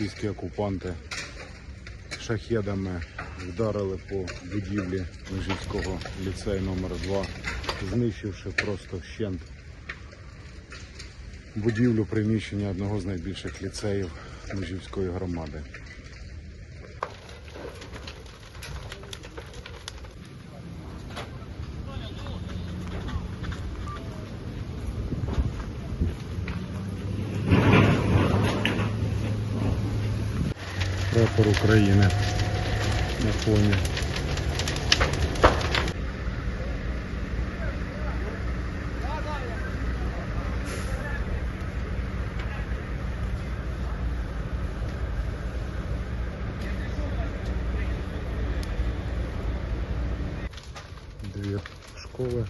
російські окупанти шахедами вдарили по будівлі Межівського ліцею номер 2 знищивши просто вщент будівлю приміщення одного з найбільших ліцеїв Межівської громади. Прапор України на фоні. Дві школи.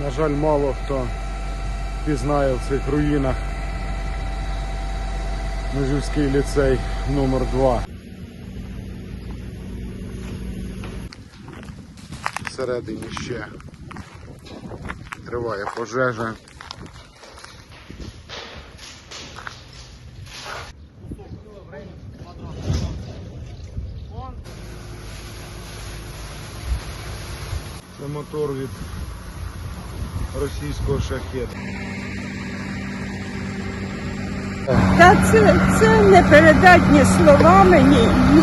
На жаль, мало хто пізнає в цих руїнах Межівський ліцей номер 2 Всередині ще триває пожежа. Це мотор від російського шахеда. Та це, це не передатні словами, ні. ні.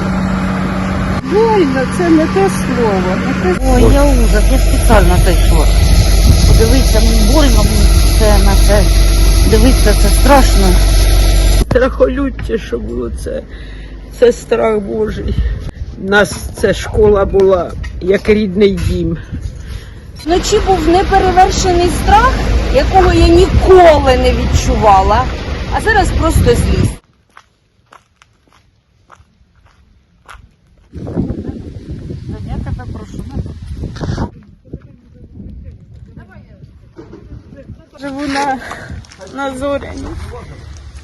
Больно, це не те слово. Не те Ой, я ужас, я спеціально зайшла. Подивитися, мені больно мені це на це. Дивитися, це страшно. страхолюття, що було це. Це страх Божий. У нас це школа була як рідний дім. Вночі був неперевершений страх, якого я ніколи не відчувала, а зараз просто злість. Я тебе прошу. Живу на, на зоряні.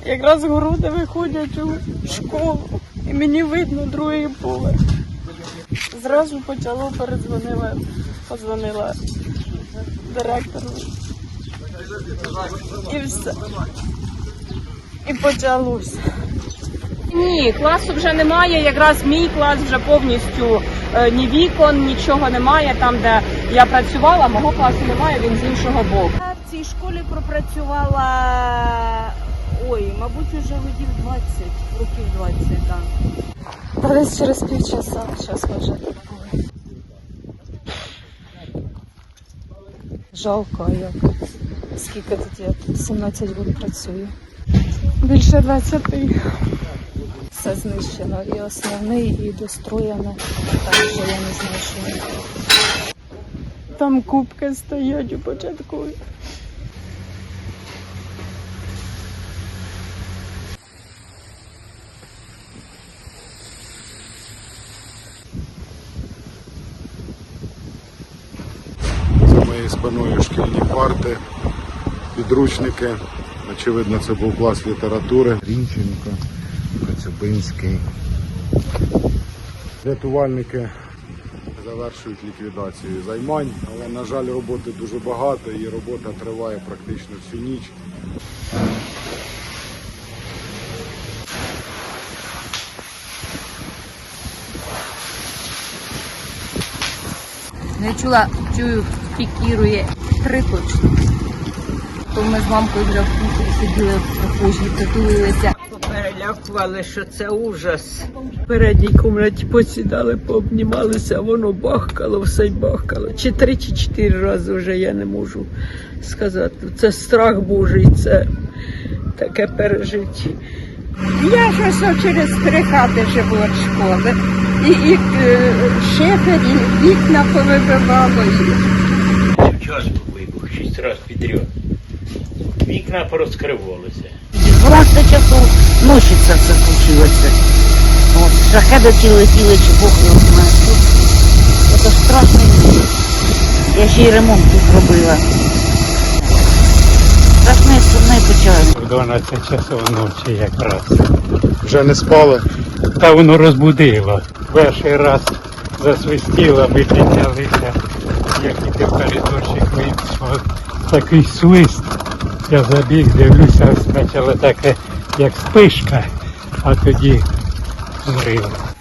Якраз груди виходять у школу, і мені видно другий поверх. Зразу почало передзвонила, подзвонила директору. І все. І почалося. Ні, класу вже немає. Якраз мій клас вже повністю е, ні вікон, нічого немає. Там, де я працювала, мого класу немає, він з іншого боку. Я в цій школі пропрацювала, ой, мабуть, уже годів 20, років 20, так. Та десь через півчаса, зараз ми вже тут були. Жалко, як. Скільки тут я тут 17 років працюю. Більше 20. Все знищено. І основний, і достроєно. Так що я не що. Там кубки стоять у початкові. Спиною шкільні парти, підручники. Очевидно, це був клас літератури. Рінченко, Коцюбинський. Рятувальники завершують ліквідацію займань, але, на жаль, роботи дуже багато і робота триває практично всю ніч. Я чула, чую, пікірує три точно. То ми з мамкою вже в кухні сиділи в прихожій, притулилися. Перелякували, що це ужас. В передній кімнаті посідали, пообнімалися, а воно бахкало, все й бахкало. Чи три, чи чотири рази вже я не можу сказати. Це страх Божий, це таке пережиття. Я ж ось через три хати живу від школи. І, і е, шифер, і вікна повибивало. І... час був вибух, шість разів підряд. Вікна порозкривалися. Тоді 12 часов ночі це все случилося. От, шахеди летіли, чи Бог його знає. що. Це страшний звір. Я ще й ремонт тут робила. Страшне, сумне і. В 12 часов ночі якраз. Вже не спали. Та воно розбудило. Перший раз засвистіло, ми піднялися, як іти в коридорчик Такий свист. Я забіг, дивлюся, спочатку таке, як спишка, а тоді зрив.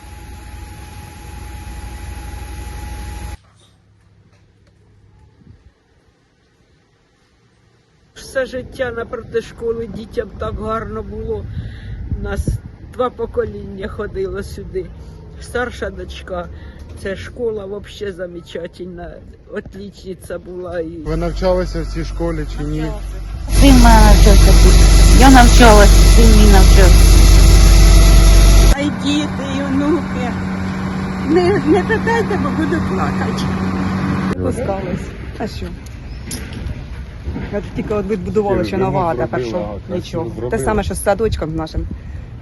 Все життя напроти школи дітям так гарно було. У нас два покоління ходило сюди. Старша дочка, це школа взагалі замечательна, отлічниця була. І... Ви навчалися в цій школі чи ні? Син мене навчався тут. Я навчалась, син мій навчався. А й діти, і онуки. Не, не питайте, бо буду плакати. Пускались. А що? От тільки от відбудували, що нова, зробила, тепер що нічого. Те саме, що з садочком нашим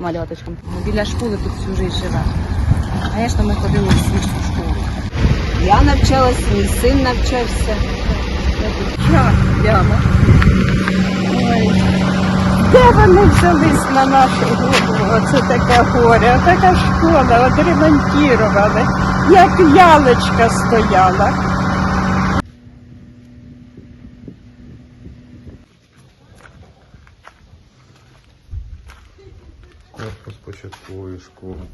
маляточком. Біля школи тут всю життя живе. Звісно, ми ходили в світську школу. Я навчалась, мій син навчався. Яма. Ой. Де вони взялись на нашу голову? Оце таке горе, така школа, от ремонтували, як ялочка стояла. Корпус початкової школи.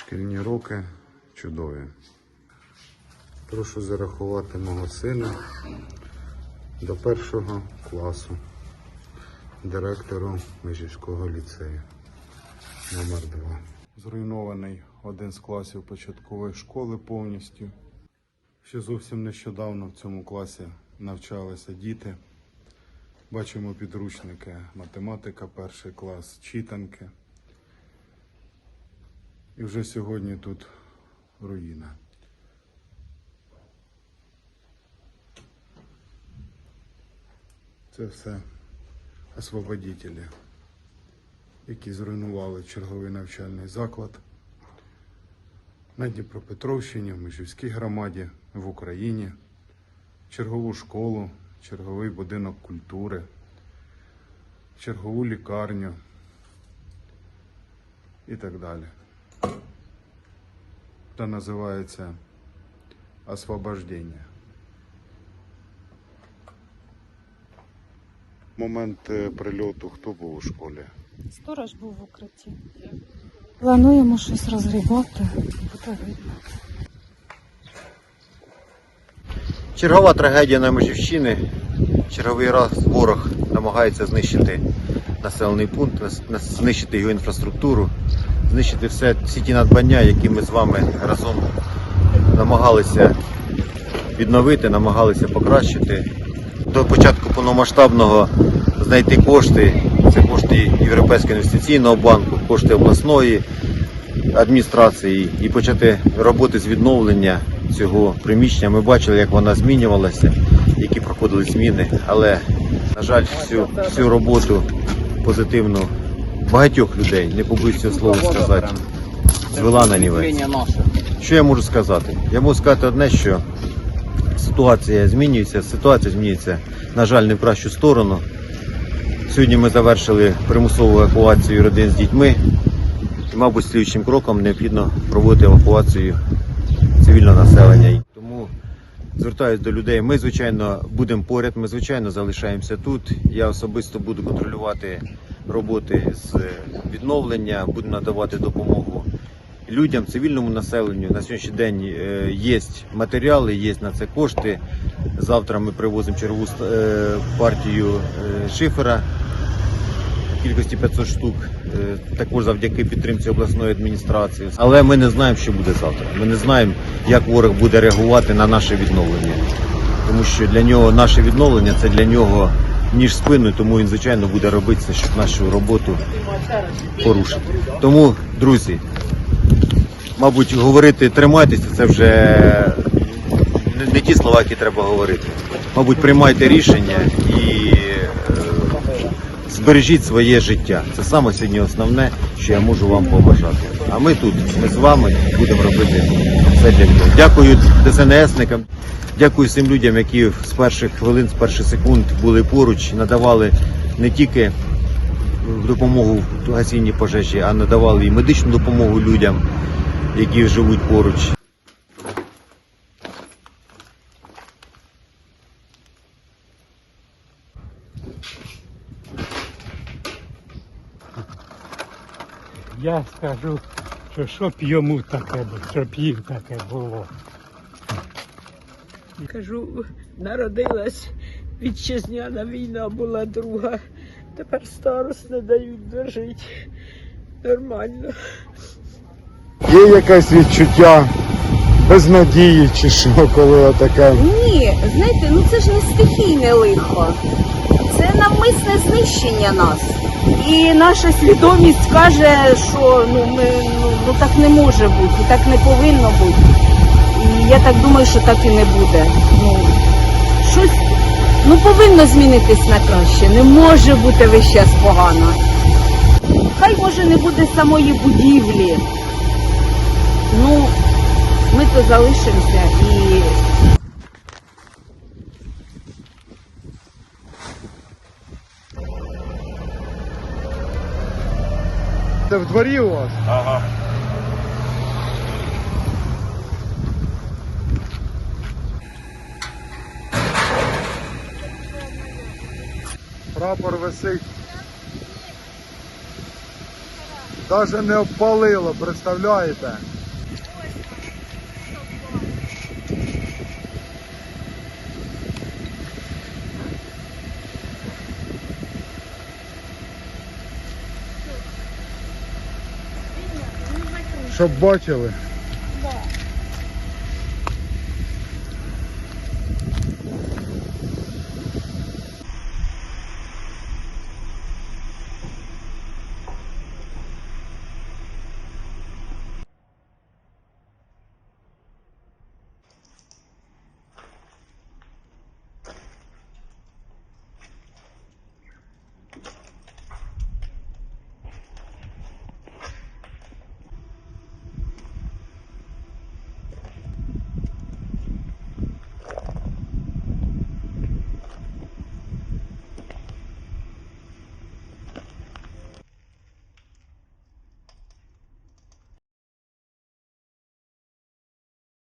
Шкільні роки чудові. Прошу зарахувати мого сина до першого класу директору Межівського ліцею номер 2 Зруйнований один з класів початкової школи повністю. Ще зовсім нещодавно в цьому класі навчалися діти. Бачимо підручники, математика, перший клас, читанки. І вже сьогодні тут руїна. Це все освободителі, які зруйнували черговий навчальний заклад на Дніпропетровщині, в Межівській громаді, в Україні, чергову школу, черговий будинок культури, чергову лікарню і так далі. Це називається освобождення. Момент е, прильоту хто був у школі? Сторож був в укритті. Плануємо щось розгрібати. Буде видно. Чергова трагедія на Межівщини. Черговий раз ворог намагається знищити населений пункт, знищити його інфраструктуру, знищити все, всі ті надбання, які ми з вами разом намагалися відновити, намагалися покращити. До початку повномасштабного знайти кошти. Це кошти Європейського інвестиційного банку, кошти обласної адміністрації і почати роботи з відновлення цього приміщення. Ми бачили, як вона змінювалася, які проходили зміни. Але, на жаль, всю, всю роботу позитивну багатьох людей, не побоюсь слова сказати, звела на нівець. Що я можу сказати? Я можу сказати одне, що ситуація змінюється, ситуація змінюється, на жаль, не в кращу сторону. Сьогодні ми завершили примусову евакуацію родин з дітьми. І, мабуть, слідчим кроком необхідно проводити евакуацію цивільного населення. Тому звертаюся до людей. Ми, звичайно, будемо поряд, ми, звичайно, залишаємося тут. Я особисто буду контролювати роботи з відновлення, буду надавати допомогу людям, цивільному населенню. На сьогоднішній день е, є матеріали, є на це кошти. Завтра ми привозимо чергову е, партію е, шифера в кількості 500 штук, також завдяки підтримці обласної адміністрації. Але ми не знаємо, що буде завтра. Ми не знаємо, як ворог буде реагувати на наше відновлення. Тому що для нього наше відновлення це для нього ніж спину, тому він, звичайно, буде робити все, щоб нашу роботу порушити. Тому, друзі, мабуть, говорити тримайтеся, це вже не, ті слова, які треба говорити. Мабуть, приймайте рішення і е, збережіть своє життя. Це саме сьогодні основне, що я можу вам побажати. А ми тут, ми з вами будемо робити все для цього. Дякую ДСНСникам, дякую всім людям, які з перших хвилин, з перших секунд були поруч, надавали не тільки допомогу в гасінні пожежі, а надавали і медичну допомогу людям, які живуть поруч. Я скажу, що щоб йому таке щоб їм таке було. Кажу, народилась вітчизняна війна була друга. Тепер старость не дають дожити. Нормально. Є якесь відчуття безнадії чи що, коли отаке. Ні, знаєте, ну це ж не стихійне лихо. Це навмисне знищення нас. І наша свідомість каже, що ну ми ну, ну так не може бути, і так не повинно бути. Я так думаю, що так і не буде. Ну щось ну повинно змінитись на краще. Не може бути весь час погано. Хай може не буде самої будівлі. Ну, ми то залишимося і Це в дворі у вас? Ага. Прапор висить. Даже не обпалило, представляєте? Щоб бачили.